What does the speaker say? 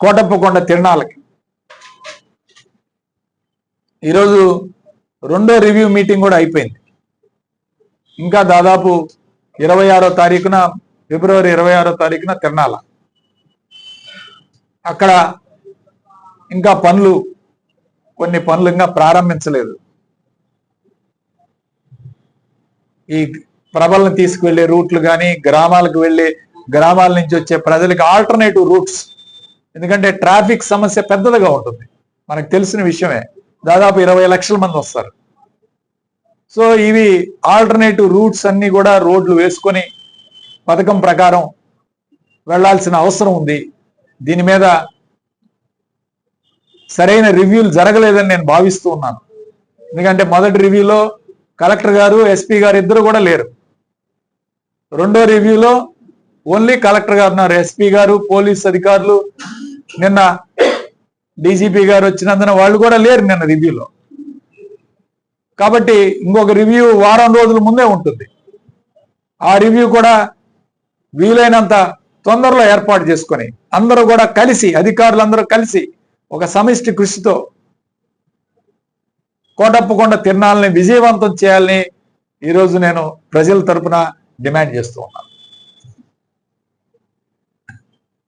కోటప్పకొండ తిరణాలకి. ఈరోజు రెండో review meeting కూడా అయిపోయింది. ఇంకా దాదాపు ఇరవై ఆరో తారీఖున ఫిబ్రవరి ఇరవై ఆరో తారీఖున తిరణాల. అక్కడ ఇంకా పనులు కొన్ని పనులు ఇంకా ప్రారంభించలేదు. ఈ ప్రభలను తీసుకువెళ్ళే రూట్లు కానీ గ్రామాలకు వెళ్ళే గ్రామాల నుంచి వచ్చే ప్రజలకు ఆల్టర్నేటివ్ రూట్స్ ఎందుకంటే ట్రాఫిక్ సమస్య పెద్దదిగా ఉంటుంది. మనకు తెలిసిన విషయమే. దాదాపు ఇరవై లక్షల మంది వస్తారు. సో ఇవి ఆల్టర్నేటివ్ రూట్స్ అన్ని కూడా రోడ్లు వేసుకొని పథకం ప్రకారం వెళ్ళాల్సిన అవసరం ఉంది. దీని మీద సరైన రివ్యూలు జరగలేదని నేను భావిస్తూ ఉన్నాను. ఎందుకంటే మొదటి రివ్యూలో కలెక్టర్ గారు ఎస్పీ గారు ఇద్దరు కూడా లేరు. రెండో రివ్యూలో ఓన్లీ కలెక్టర్ గారు ఉన్నారు. ఎస్పీ గారు పోలీస్ అధికారులు నిన్న డీజీపీ గారు వచ్చినందున వాళ్ళు కూడా లేరు నిన్న రివ్యూలో. కాబట్టి ఇంకొక రివ్యూ వారం రోజుల ముందే ఉంటుంది. ఆ రివ్యూ కూడా వీలైనంత తొందరలో ఏర్పాటు చేసుకొని అందరూ కూడా కలిసి అధికారులందరూ కలిసి ఒక సమిష్టి కృషితో కోటప్పకొండ తిరణాలని విజయవంతం చేయాలని ఈరోజు నేను ప్రజల తరపున డిమాండ్ చేస్తూ ఉన్నాను.